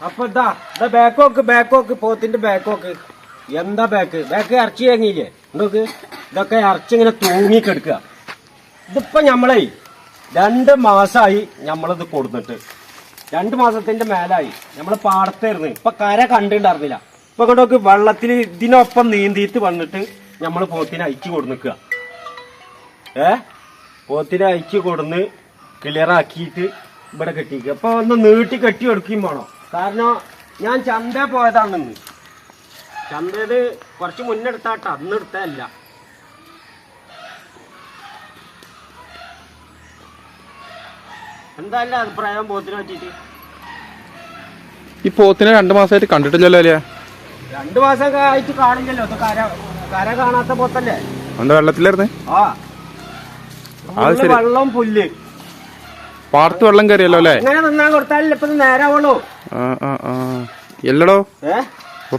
അപ്പൊ ഇതാ ഇതാ ബാക്ക് നോക്ക് ബാക്ക് നോക്ക് പോത്തിന്റെ ബാക്ക് നോക്ക് എന്താ ബാക്ക്? ബാക്ക് ഇറച്ചി തേങ്ങിയില്ലേ? നോക്ക് ഇതൊക്കെ ഇറച്ചി ഇങ്ങനെ തൂങ്ങി കിടക്കുക ഇതിപ്പോ ഞമ്മളെ രണ്ട് മാസമായി ഞമ്മളിത് കൊടുത്തിട്ട്. രണ്ട് മാസത്തിന്റെ മേലായി. നമ്മൾ പാടത്തായിരുന്നു ഇപ്പൊ കര കണ്ടിട്ടുണ്ടായിരുന്നില്ല. ഇപ്പൊ ഇങ്ങോട്ടൊക്കെ വെള്ളത്തിൽ ഇതിനൊപ്പം നീന്തിയിട്ട് വന്നിട്ട് നമ്മൾ പോത്തിനെ അയച്ചു കൊടുക്കുക ഏ? പോത്തിനെ അയച്ചു കൊടുന്ന് ക്ലിയർ ആക്കിയിട്ട് ഇവിടെ കെട്ടിക്കുക. അപ്പൊ ഒന്ന് നീട്ടി കെട്ടി എടുക്കുകയും വേണം. കാരണം ഞാൻ ചന്ത പോയതാണെന്ന് ചന്തത് കുറച്ച് മുന്നെടുത്താട്ട അന്ന് എടുത്തതല്ല. എന്തല്ല അഭിപ്രായം പോത്തിനെ പറ്റിട്ട് ഈ പോത്തിനെ രണ്ടു മാസമായിട്ട് കണ്ടിട്ടില്ലല്ലോ അല്ലേ? രണ്ടു മാസം ആയിട്ട് കാണില്ലല്ലോ ഇത് കര കര കാണാത്ത പോത്തല്ലേ? വെള്ളത്തിലായിരുന്നേ? ആ. വെള്ളം പുല്ല്. പാടത്ത് വെള്ളം കയറിയല്ലോ അല്ലേ? ഇങ്ങനെ നിന്നാൻ കൊടുത്താലല്ലേ ഇപ്പൊ നേരാവുള്ളൂ. എല്ലടോ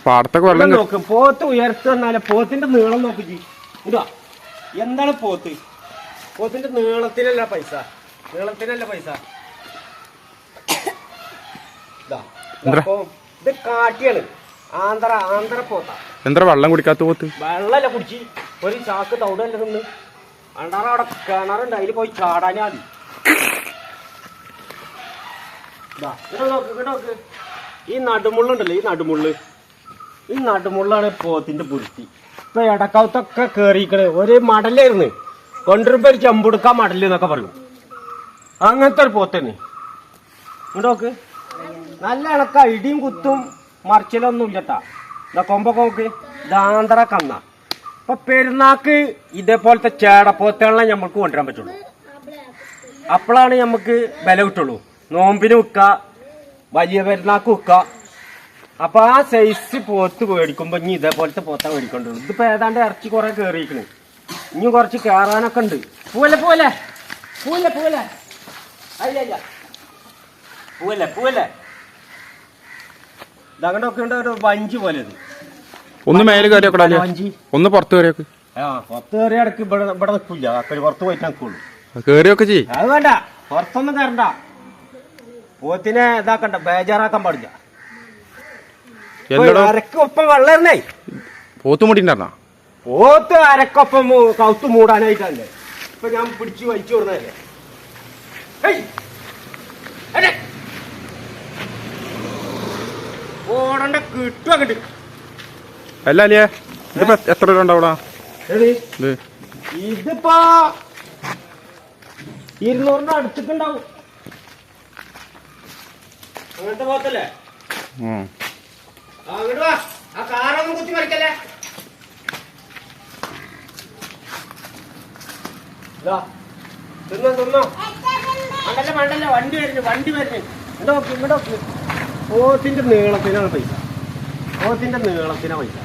പാടത്തൊക്കെ വെള്ളം നോക്ക് പോത്ത് ഉയർത്തി വന്നാലേ പോത്തിന്റെ നീളം നോക്കി ഇതാ എന്താണ് പോത്ത്? പോത്തിന്റെ നീളത്തിലല്ല പൈസ. നീളത്തിലല്ല പൈസ. ഇത് കാട്ടിയാണ്. ആന്ധ്ര ആന്ധ്ര പോത്ത. എന്താ വെള്ളം കുടിക്കാത്ത പോത്ത്? വെള്ളമല്ല കുടിച്ച്. ഒരു ചാക്ക് തൗടല്ല നിന്ന്. അണ്ടാറ അവിടെ കിണറുണ്ട് അതിൽ പോയി ചാടാനാ മതി. ഈ നടുമുള്ളുണ്ടല്ലോ ഈ നടുമുള്ളു. ഈ നടുമുള്ളാണ് പോത്തിന്റെ പുരുത്തി. ഇപ്പൊ ഇടക്കാവത്തൊക്കെ കേറിക്കണ് ഒരു മടലായിരുന്നു. കൊണ്ടുവരുമ്പോ ഒരു ചെമ്പുടുക്കാൻ മടൽ എന്നൊക്കെ പറയും. അങ്ങനത്തെ ഒരു പോത്തന്നെ. ഇങ്ങോട്ട് നല്ല ഇണക്ക ഇടിയും കുത്തും മറിച്ചിലൊന്നും ഇല്ലട്ടാ. ഇതാ കൊമ്പൊക്കെ നോക്ക്. ദാന്തറ കന്ന. ഇപ്പൊ പെരുന്നാക്ക് ഇതേപോലത്തെ ചേടപ്പോത്തുകളെ നമ്മൾക്ക് കൊണ്ടുവരാൻ പറ്റുള്ളൂ. അപ്പോഴാണ് നമുക്ക് ബല കിട്ടുള്ളൂ. നോമ്പിന് വിൽക്ക വലിയ പെരുന്നാക്ക് വിൽക്ക അപ്പൊ ആ സൈസ് പോത്ത് മേടിക്കുമ്പോ ഇനി ഇതേപോലത്തെ പോത്താ മേടിക്കൊണ്ടുള്ളൂ ഇതിപ്പോ ഏതാണ്ട് ഇറച്ചി കുറെ കേറിയിരിക്കണ്. ഇനി കുറച്ച് കേറാനൊക്കെ ഉണ്ട്. പൂവല്ലേ പൂവല്ലേ? പൂവല്ലേ പൂവല്ലേ? അയ്യ അയ്യ. പൂവല്ലേ പൂവല്ലേ? ഒക്കെ ഉണ്ട് ഒരു വഞ്ചി പോലെ ഇത്. ഒന്ന് മേലെ കയറിയൊക്കെ വഞ്ചി. ഒന്ന് പുറത്ത് കയറിയൊക്കെ ആ പുറത്ത് കയറി ഇടയ്ക്ക് ഇവിടെ ഇവിടെ നിൽക്കില്ല അക്കടി പുറത്ത് പോയിട്ട് നിൽക്കുള്ളൂ കയറിയൊക്കെ ചെയ്യും. അത് വേണ്ട. പുറത്തൊന്നും കയറണ്ട. പോത്തിനെ ഇതാക്കണ്ട ബേജാറാക്കാൻ പാടില്ല. അരക്കൊപ്പം വെള്ളറിനേ. പോത്ത് മുടിണ്ടായിരുന്നാ? പോത്ത് അരക്കൊപ്പം കൗത്ത് മൂടാനായിട്ടല്ലേ ഇപ്പൊ ഞാൻ പിടിച്ചു വലിച്ചു കിട്ടും അല്ല അല്ലേ ഇതിപ്പോ എത്ര രൂപ ഉണ്ടാവൂടാ ഏത്? ഇത്. ഇതിപ്പോ ഇരുന്നൂറിന്റെ അടുത്തേക്കുണ്ടാവും അങ്ങനത്തെ പോത്തല്ലേ? അങ്ങോട്ട് വാ. ആ കാറൊന്നും കുത്തി മറിക്കല്ലേ? ഇതാ, തിന്നോ തിന്നോ. മണ്ടല്ല മണ്ടല്ല? വണ്ടി വരുന്നു വണ്ടി വരുന്നു. ഇങ്ങോട്ട് നോക്ക് ഇങ്ങോട്ട് നോക്ക്. പോത്തിന്റെ നീളത്തിനാണ് പൈസ. ഓത്തിന്റെ നീളത്തിനാ പൈസ.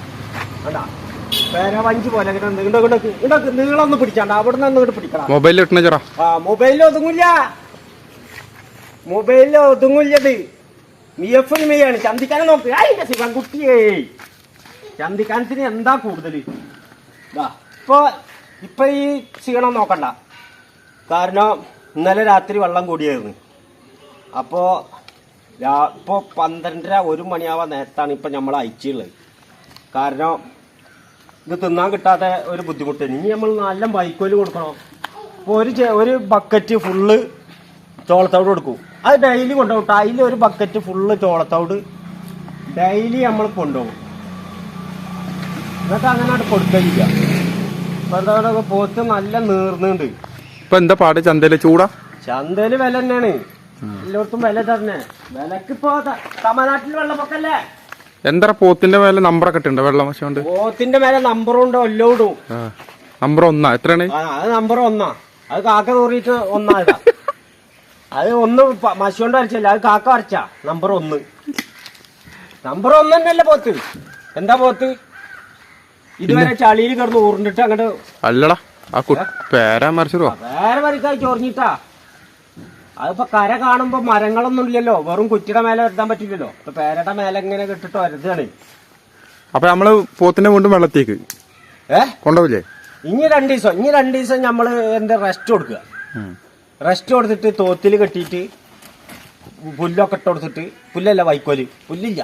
കണ്ടാ? പേര വഞ്ചി പോലെ ഇങ്ങോട്ട് നീളം ഒന്ന് പിടിച്ചാണ്ട. അവിടെ നിന്ന് ഇങ്ങോട്ട് പിടിക്കണം മൊബൈലിൽ ആ മൊബൈലിൽ ഒതുങ്ങില്ല. മൊബൈലിൽ ഒതുങ്ങില്ലത്. മി എഫ് മെയ്യാണ് ചന്തിക്കാനെ നോക്ക്. അതിന്റെ ശിവൻകുട്ടിയേ. ചന്തിക്കാനത്തിന് എന്താ കൂടുതൽ ഇപ്പൊ ഇപ്പൊ ഈ ക്ഷീണം നോക്കണ്ട. കാരണം ഇന്നലെ രാത്രി വെള്ളം കൂടിയായിരുന്നു. അപ്പോ ഇപ്പോ പന്ത്രണ്ടര ഒരു മണിയാവാൻ നേരത്താണ് ഇപ്പൊ നമ്മൾ അയച്ചുള്ളത്. കാരണം ഇത് തിന്നാൻ കിട്ടാത്ത ഒരു ബുദ്ധിമുട്ട് ഇനി നമ്മൾ നല്ല വൈക്കോൽ കൊടുക്കണം. ഇപ്പൊ ഒരു ഒരു ബക്കറ്റ് ഫുള്ള് ചോളത്തോട് കൊടുക്കും. അത് ഡെയിലി കൊണ്ടുപോകും. അതിൽ ഒരു ബക്കറ്റ് ഫുള്ള് ചോളത്തോട് ഡെയിലി നമ്മൾ കൊണ്ടുപോകും. എന്നിട്ട് അങ്ങനെ കൊടുക്കില്ല ഇപ്പൊ എന്താ പറയുക പോത്ത് നല്ല നീർന്നുണ്ട്. ഇപ്പൊ എന്താ പാട്? ചന്തയിൽ ചൂടാ? ചന്തയിൽ വില തന്നെയാണ്. എല്ലായിടത്തും വില തന്നെ. വിലക്ക് ഇപ്പൊ തമിഴ്നാട്ടിൽ വെള്ളപ്പൊക്കല്ലേ? എന്താ പോത്തിന്റെ മേലെ നമ്പറൊക്കെ ഇട്ടുണ്ട് വെള്ളം വശം കൊണ്ട് പോത്തിന്റെ മേലെ നമ്പറുണ്ടോ എല്ലാം ഇടും നമ്പർ ഒന്നാ? എത്രയാണ്? അത് നമ്പർ ഒന്നാ. അത് കാക്ക തൂറിയിട്ട് ഒന്നായതാ. അത് ഒന്ന് മഷി കൊണ്ട് വരച്ചല്ല അത് കാക്ക വരച്ച നമ്പർ ഒന്ന്. നമ്പർ ഒന്ന് തന്നെയല്ലേ പോത്ത്? എന്താ പോത്ത്? ഇതുവരെ ചളിയിൽ കിടന്ന് ഊറിണ്ടിട്ട് അങ്ങോട്ട് അല്ലടാ ആ പേരാ വരിക്കായി ചൊറിഞ്ഞിട്ടാ അതിപ്പോ കര കാണുമ്പോ മരങ്ങളൊന്നും ഇല്ലല്ലോ. വെറും കുറ്റിയുടെ മേലെ വരുത്താൻ പറ്റില്ലല്ലോ. ഇപ്പൊ പേരയുടെ മേലെ ഇങ്ങനെ കിട്ടിട്ട് വരുതാണ് അപ്പൊ നമ്മൾ പോത്തിന്റെ വീണ്ടും വെള്ളത്തേക്ക്. ഏ? കൊണ്ടുപോയില്ലേ ഇനി രണ്ടു ദിവസം ഇനി രണ്ടു ദിവസം നമ്മൾ എന്താ റെസ്റ്റ് കൊടുക്കുക. റെസ്റ്റ് കൊടുത്തിട്ട് തോത്തിൽ കെട്ടിയിട്ട് പുല്ലൊക്കെ ഇട്ട് കൊടുത്തിട്ട് പുല്ലല്ല വൈക്കോൽ പുല്ലില്ല.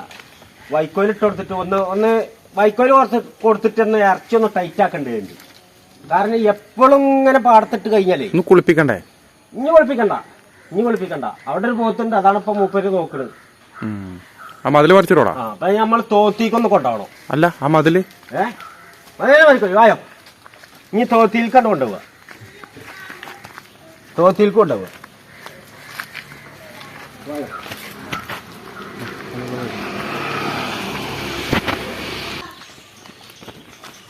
വൈക്കോൽ ഇട്ട് കൊടുത്തിട്ട് ഒന്ന് ഒന്ന് വൈക്കോൽ കുറച്ച് കൊടുത്തിട്ട് ഒന്ന് ഇറച്ചി ഒന്ന് ടൈറ്റ് ആക്കേണ്ടതുണ്ട് കാരണം എപ്പോഴും ഇങ്ങനെ പാടത്തിട്ട് കഴിഞ്ഞാലേ. ഒന്ന് കുളിപ്പിക്കണ്ടേ? ഇനി കുളിപ്പിക്കണ്ട. ഇനി കുളിപ്പിക്കണ്ട. അവിടെ ഒരു പോത്തുണ്ട് അതാണ് ഇപ്പൊ മൂപ്പര് നോക്കണത്. ആ മതിൽ പറിച്ചിട്ടോടാ ആ അപ്പൊ നമ്മൾ തോത്തിക്കൊന്ന് കൊണ്ടാവണം അല്ല ആ മതിൽ? ഏ? മതിൽ മതിക്കോ വായോ. ഇനി തോത്തിയിൽക്കാണ്ട് കൊണ്ടുപോവുക. തോത്തിയിൽക്ക് കൊണ്ടുപോവുക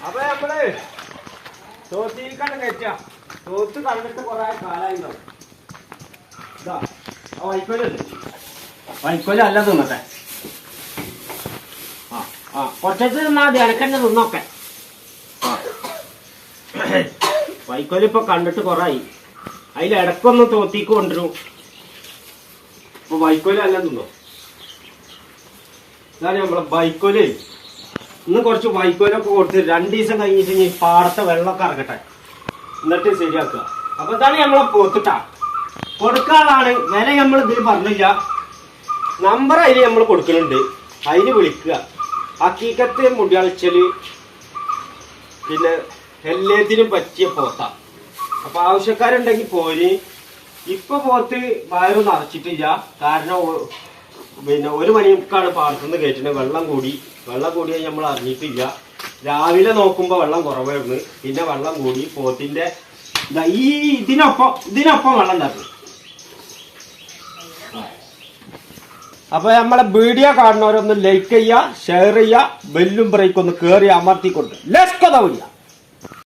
അപ്പൊ കണ്ടിട്ട് കൊറേ അല്ല തിന്നട്ടെ. ആ ആ. കുറച്ചു തിന്നാ മതി. അനക്കന്നെ. കണ്ടിട്ട് കൊറായി അതിൽ ഇടക്കൊന്ന് തോത്തിക്ക് വൈക്കോൽ അല്ല തിന്നോ ഇതാണ് നമ്മളെ വൈക്കോൽ ഇന്ന് കുറച്ച് വൈക്കോലൊക്കെ കൊടുത്ത് രണ്ടു ദിവസം കഴിഞ്ഞിട്ട് ഇനി പാടത്തെ വെള്ളമൊക്കെ ഇറങ്ങട്ടെ. എന്നിട്ട് ശരിയാക്കുക. അപ്പൊ ഇതാണ് നമ്മളെ പോത്തിട്ട. കൊടുക്കാനാണ്. വില നമ്മൾ ഇതിൽ പറഞ്ഞില്ല. നമ്പർ അതിൽ നമ്മൾ കൊടുക്കുന്നുണ്ട് അതിന് വിളിക്കുക. ഹക്കീക്കത്തെ മുടിയാഴ്ചൽ പിന്നെ എല്ലാത്തിനും പറ്റിയ പോത്ത. അപ്പൊ ആവശ്യക്കാരുണ്ടെങ്കിൽ പോര്. ഇപ്പൊ പോത്ത് വയറ് നിറച്ചിട്ടില്ല. കാരണം പിന്നെ ഒരു മണിക്കാണ് പാടത്തുനിന്ന് കയറ്റുന്നത് വെള്ളം കൂടി. വെള്ളം കൂടിയാൽ നമ്മൾ അറിഞ്ഞിട്ടില്ല. രാവിലെ നോക്കുമ്പോൾ വെള്ളം കുറവായിരുന്നു. പിന്നെ വെള്ളം കൂടി. പോത്തിന്റെ ഈ ഇതിനൊപ്പം ഇതിനൊപ്പം വെള്ളം തരണം അപ്പൊ നമ്മളെ വീഡിയോ കാണുന്നവരൊന്ന് ലൈക്ക് ചെയ്യുക ഷെയർ ചെയ്യുക ബെല്ലും ബ്രേക്ക് ഒന്ന് കേറി അമർത്തിക്കൊണ്ട്. ലെസ് കഥ